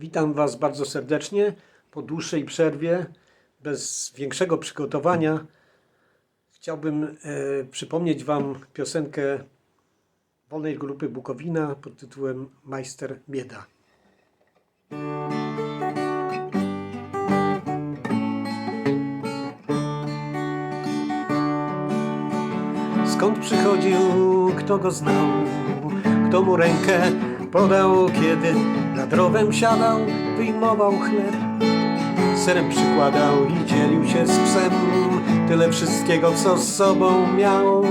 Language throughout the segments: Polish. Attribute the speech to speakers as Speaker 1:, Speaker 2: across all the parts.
Speaker 1: Witam Was bardzo serdecznie. Po dłuższej przerwie, bez większego przygotowania, chciałbym e, przypomnieć Wam piosenkę wolnej grupy Bukowina pod tytułem Majster Bieda. Skąd przychodził, kto go znał, kto mu rękę podał, kiedy nad rowem siadał, wyjmował chleb, serem przykładał i dzielił się z psem, tyle wszystkiego, co z sobą miał.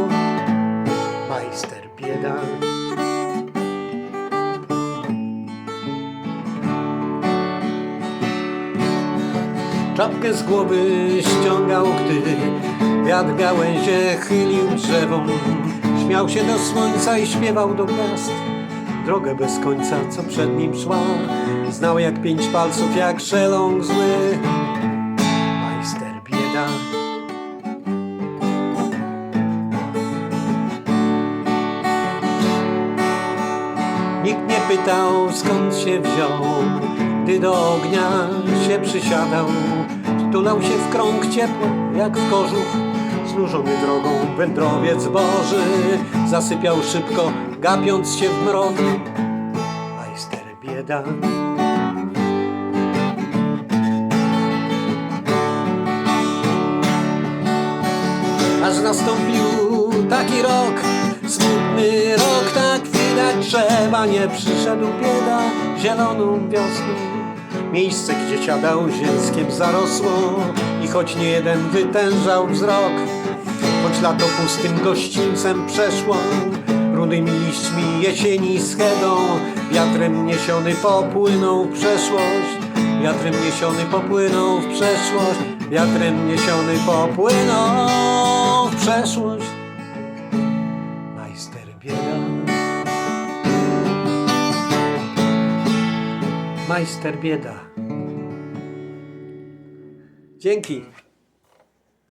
Speaker 1: Majster bieda. Czapkę z głowy ściągał, gdy wiatr gałęzie chylił drzewom. Śmiał się do słońca i śpiewał do gwiazd. Drogę bez końca, co przed nim szła, znał jak pięć palców, jak szeląg zły. Majster bieda. Nikt nie pytał skąd się wziął, gdy do ognia się przysiadał. Tulał się w krąg ciepło, jak w kożuch, znużony drogą wędrowiec Boży. Zasypiał szybko, gapiąc się w mrok. Majster bieda. Aż nastąpił taki rok, smutny rok, tak widać drzewa nie przyszedł bieda zieloną wiosną. Miejsce, gdzie siadał zielskiem zarosło i choć nie jeden wytężał wzrok, choć lato pustym gościńcem przeszło, rudymi liśćmi jesieni schedą, wiatrem niesiony popłynął w przeszłość, wiatrem niesiony popłynął w przeszłość, wiatrem niesiony popłynął w przeszłość. Majster bieda. Majster bieda. Dzięki.